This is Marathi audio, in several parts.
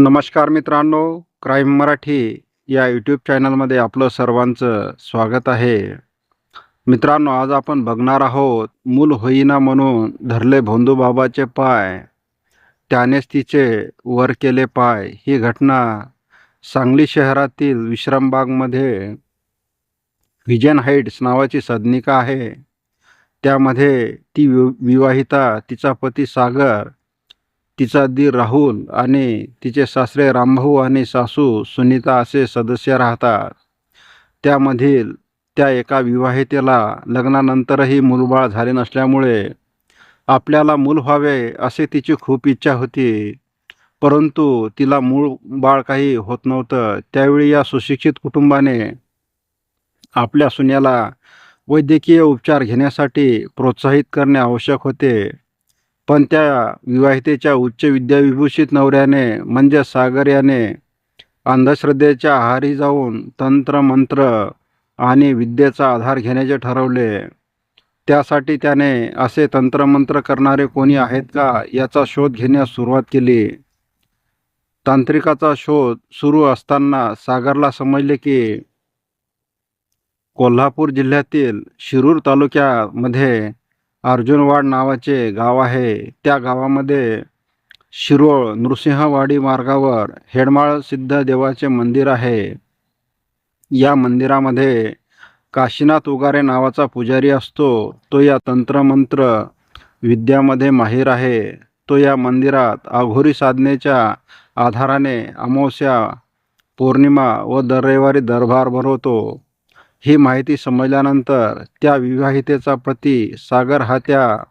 नमस्कार मित्रांनो क्राईम मराठी या यूट्यूब चॅनलमध्ये आपलं सर्वांचं स्वागत आहे. मित्रांनो आज आपण बघणार आहोत मूल होईना म्हणून धरले भोंदूबाबाचे पाय त्यानेच तिचे वर केले पाय. ही घटना सांगली शहरातील विश्रामबागमध्ये विजन हाईट्स नावाची सदनिका आहे. त्यामध्ये ती वि विवाहिता तिचा पती सागर तिचा दी राहुल आणि तिचे सासरे रामभाऊ आणि सासू सुनीता असे सदस्य राहतात. त्यामधील त्या एका विवाहितेला लग्नानंतरही मूलबाळ झाले नसल्यामुळे आपल्याला मूल व्हावे असे तिची खूप इच्छा होती. परंतु तिला मूळ बाळ काही होत नव्हतं. त्यावेळी या सुशिक्षित कुटुंबाने आपल्या सुन्याला वैद्यकीय उपचार घेण्यासाठी प्रोत्साहित करणे आवश्यक होते. पण त्या विवाहितेच्या उच्च विद्याविभूषित नवऱ्याने म्हणजे सागर याने अंधश्रद्धेच्या आहारी जाऊन तंत्र मंत्र आणि विद्येचा आधार घेण्याचे ठरवले. त्यासाठी त्याने असे तंत्रमंत्र करणारे कोणी आहेत का याचा शोध घेण्यास सुरुवात केली. तांत्रिकाचा शोध सुरू असताना सागरला समजले की कोल्हापूर जिल्ह्यातील शिरूर तालुक्यामध्ये अर्जुनवाड नावाचे गाव आहे. त्या गावामध्ये शिरोळ नृसिंहवाडी मार्गावर हेडमाळ सिद्ध देवाचे मंदिर आहे. या मंदिरामध्ये काशीनाथ उगारे नावाचा पुजारी असतो. तो या तंत्रमंत्र विद्यामध्ये माहीर आहे. तो या मंदिरात आघोरी साधनेच्या आधाराने अमावस्या पौर्णिमा व दर रविवारी दरबार भरवतो. ही माहिती समजल्यानंतर त्या विवाहितेचा पती सागर हा त्या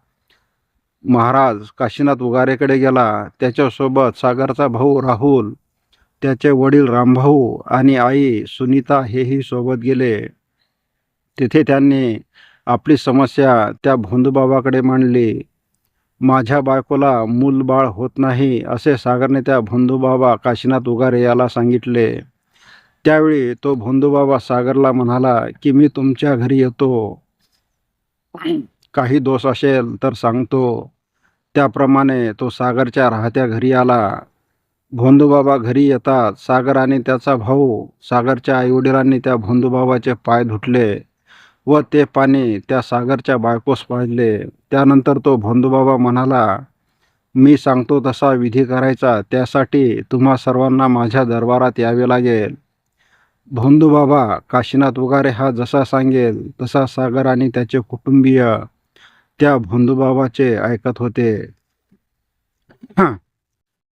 महाराज काशीनाथ उगारेकडे गेला. त्याच्यासोबत सागरचा भाऊ राहुल त्याचे वडील रामभाऊ आणि आई सुनीता हेही सोबत गेले. तिथे त्यांनी आपली समस्या त्या भोंदूबाबाकडे मांडली. माझ्या बायकोला मूलबाळ होत नाही असे सागरने त्या भोंदूबाबा काशीनाथ उगारे याला सांगितले. त्यावेळी तो भोंदूबाबा सागरला म्हणाला की मी तुमच्या घरी येतो. काही दोष असेल तर सांगतो. त्याप्रमाणे तो सागरच्या राहत्या घरी आला. भोंदूबाबा घरी येतात. सागर आणि त्याचा भाऊ सागरच्या आईवडिलांनी त्या भोंदूबाबाचे पाय धुतले व ते पाणी त्या सागरच्या बायकोस पाजले. त्यानंतर तो भोंदूबाबा म्हणाला मी सांगतो तसा विधी करायचा. त्यासाठी तुम्हा सर्वांना माझ्या दरबारात यावे लागेल. भोंदूबाबा काशीनाथ उगारे हा जसा सांगेल तसा सागर आणि त्याचे कुटुंबीय त्या भोंदूबाबाचे ऐकत होते.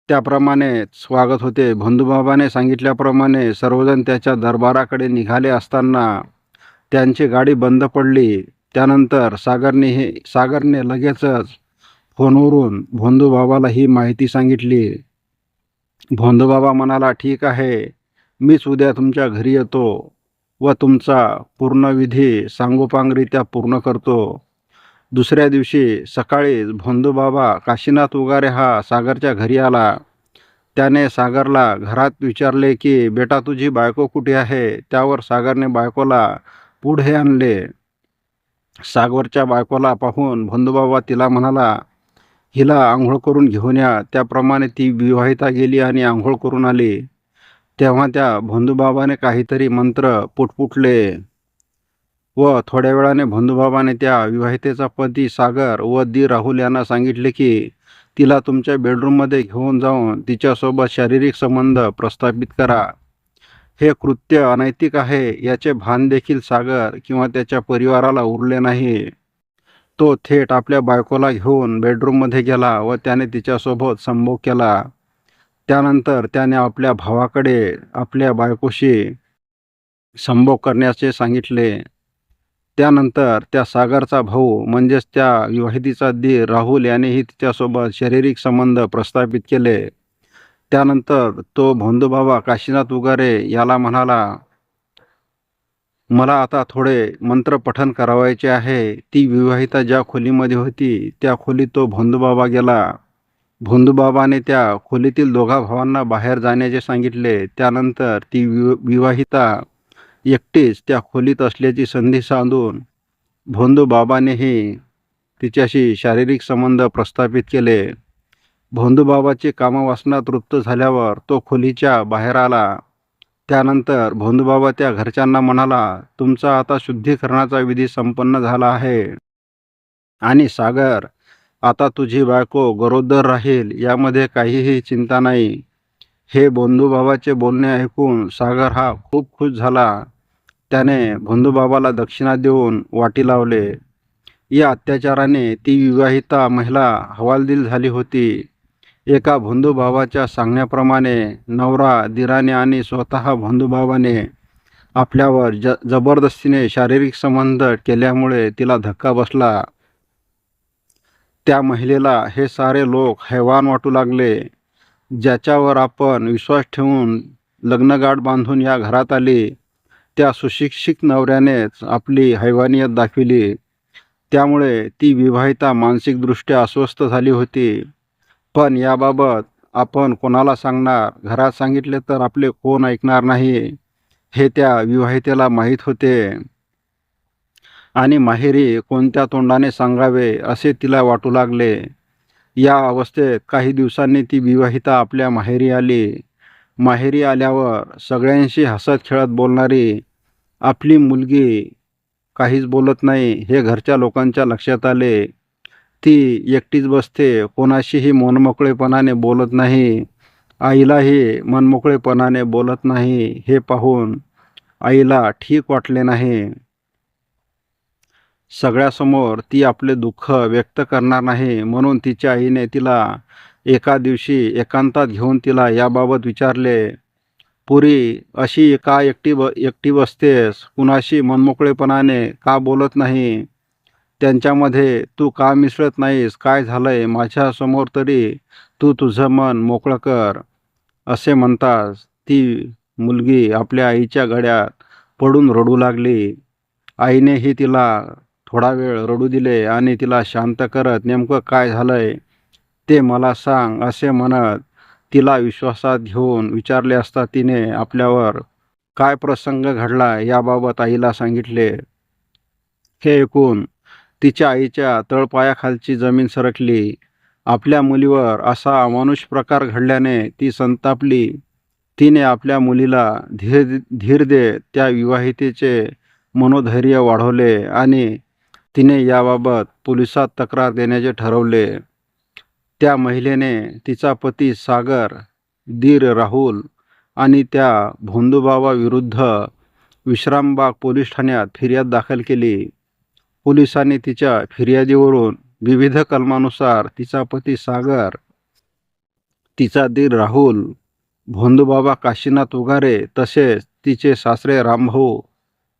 त्याप्रमाणे स्वागत होते. भोंदूबाबाने सांगितल्याप्रमाणे सर्वजण त्याच्या दरबाराकडे निघाले असताना त्यांची गाडी बंद पडली. त्यानंतर सागरने हे सागरने लगेचच फोनवरून भोंदूबाबाला ही माहिती सांगितली. भोंदूबाबा म्हणाला ठीक आहे. मीच उद्या तुमच्या घरी येतो व तुमचा पूर्ण विधी सांगोपांगरित्या पूर्ण करतो. दुसऱ्या दिवशी सकाळीच भोंदूबाबा काशीनाथ उगारे हा सागरच्या घरी आला. त्याने सागरला घरात विचारले की बेटा तुझी बायको कुठे आहे? त्यावर सागरने बायकोला पुढे आणले. सागरच्या बायकोला पाहून भोंदूबाबा तिला म्हणाला हिला आंघोळ करून घेऊन या. त्याप्रमाणे ती विवाहिता गेली आणि आंघोळ करून आली. तेव्हा त्या भोंदूबाबाने काहीतरी मंत्र पुटपुटले व थोड्या वेळाने भोंदूबाबाने त्या विवाहितेचा पती सागर व दी राहुल यांना सांगितले की तिला तुमच्या बेडरूममध्ये घेऊन जाऊन तिच्यासोबत शारीरिक संबंध प्रस्थापित करा. हे कृत्य अनैतिक आहे याचे भान देखील सागर किंवा त्याच्या परिवाराला उरले नाही. तो थेट आपल्या बायकोला घेऊन बेडरूममध्ये गेला व त्याने तिच्यासोबत संभोग केला. त्यानंतर त्याने आपल्या भावाकडे आपल्या बायकोशी संभोग करण्याचे सांगितले. त्यानंतर त्या सागरचा भाऊ म्हणजेच त्या विवाहितीचा दी राहुल यानेही तिच्यासोबत शारीरिक संबंध प्रस्थापित केले. त्यानंतर तो भोंदूबाबा काशीनाथ उगारे याला म्हणाला मला आता थोडे मंत्र पठन करावायचे आहे. ती विवाहिता ज्या खोलीमध्ये होती त्या खोलीत तो भोंदूबाबा गेला. भोंदूबाबाने त्या खोलीतील दोघा भावांना बाहेर जाण्याचे सांगितले. त्यानंतर ती वि विवाहिता एकटीच त्या खोलीत असल्याची संधी साधून भोंदूबाबानेही तिच्याशी शारीरिक संबंध प्रस्थापित केले. भोंदूबाबाची कामवासना तृप्त झाल्यावर तो खोलीच्या बाहेर आला. त्यानंतर भोंदूबाबा त्या घरच्यांना म्हणाला तुमचा आता शुद्धीकरणाचा विधी संपन्न झाला आहे. आणि सागर आता तुझी बायको गरोदर राहील यामध्ये काहीही चिंता नाही. हे भोंदूबाबाचे बोलणे ऐकून सागर हा खूप खुश झाला. त्याने भोंदूबाबाला दक्षिणा देऊन वाटी लावले. या अत्याचाराने ती विवाहिता महिला हवालदिल झाली होती. एका भोंदूबाबाच्या सांगण्याप्रमाणे नवरा दिराने आणि स्वतः भोंदूबाबाने आपल्यावर ज जबरदस्तीने शारीरिक संबंध केल्यामुळे तिला धक्का बसला. त्या महिलेला हे सारे लोक हैवान वाटू लागले ज्याच्यावर आपण विश्वास ठेवून लग्नगाठ बांधून या घरात आली. त्या सुशिक्षित नवऱ्यानेच आपली हैवानियत दाखविली. त्यामुळे ती विवाहिता मानसिकदृष्ट्या अस्वस्थ झाली होती. पण याबाबत आपण कोणाला सांगणार? घरात सांगितले तर आपले कोण ऐकणार नाही? हे त्या विवाहितेला माहीत होते. आणि माहेरी कोणत्या तोंडाने सांगावे असे तिला वाटू लागले. या अवस्थेत काही दिवसांनी ती विवाहिता आपल्या माहेरी आली. माहेरी आल्यावर सगळ्यांशी हसत खेळत बोलणारी आपली मुलगी काहीच बोलत नाही हे घरच्या लोकांच्या लक्षात आले. ती एकटीच बसते कोणाशीही मनमोकळेपणाने बोलत नाही. आईलाही मनमोकळेपणाने बोलत नाही हे पाहून आईला ठीक वाटले नाही. सगळ्यासमोर ती आपले दुःख व्यक्त करणार नाही म्हणून तिच्या आईने तिला एका दिवशी एकांतात घेऊन तिला याबाबत विचारले पुरी अशी का एकटी ब एकटी बसतेस? कुणाशी मनमोकळेपणाने का बोलत नाही? त्यांच्यामध्ये तू का मिसळत नाहीस? काय झालंय? माझ्यासमोर तरी तू तुझं मन मोकळं कर असे म्हणतास ती मुलगी आपल्या आईच्या गळ्यात पडून रडू लागली. आईनेही तिला थोडा वेळ रडू दिले आणि तिला शांत करत नेमकं काय झालंय ते मला सांग असे म्हणत तिला विश्वासात घेऊन विचारले असता तिने आपल्यावर काय प्रसंग घडला याबाबत आईला सांगितले. हे ऐकून तिच्या आईच्या तळपायाखालची जमीन सरकली. आपल्या मुलीवर असा अमानुष प्रकार घडल्याने ती संतापली. तिने आपल्या मुलीला धीर धीर देत त्या विवाहितेचे मनोधैर्य वाढवले आणि तिने याबाबत पोलिसात तक्रार देण्याचे ठरवले. त्या महिलेने तिचा पती सागर दीर राहुल आणि त्या भोंदूबाबाविरुद्ध विश्रामबाग पोलीस ठाण्यात फिर्याद दाखल केली. पोलिसांनी तिच्या फिर्यादीवरून विविध कलमानुसार तिचा पती सागर तिचा दीर राहुल भोंदूबाबा काशीनाथ उगारे तसेच तिचे सासरे रामभाऊ